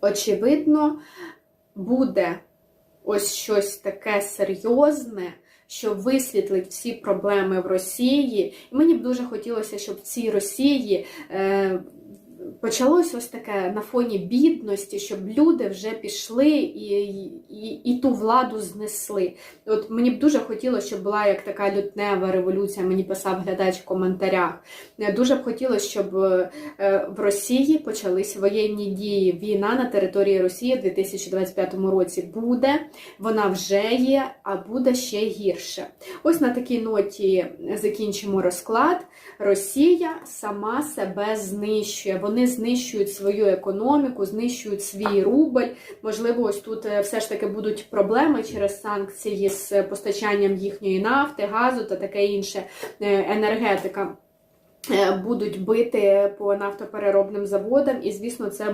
очевидно, буде ось щось таке серйозне, що висвітлить всі проблеми в Росії. І мені б дуже хотілося, щоб в цій Росії е, почалось ось таке на фоні бідності, щоб люди вже пішли і, і, і ту владу знесли. От мені б дуже хотілося, щоб була як така лютнева революція, мені писав глядач в коментарях. Е, Дуже б хотілося, щоб е, в Росії почались воєнні дії. Війна на території Росії в 2025 році буде, вона вже є, а буде ще гірше. Ось на такій ноті закінчимо розклад. Росія сама себе знищує. Вони знищують свою економіку, знищують свій рубль. Можливо, ось тут е, все ж таки будуть проблеми через санкції з постачанням їхньої нафти, газу та таке інше е, енергетика. Е, Будуть бити по нафтопереробним заводам, і звісно, це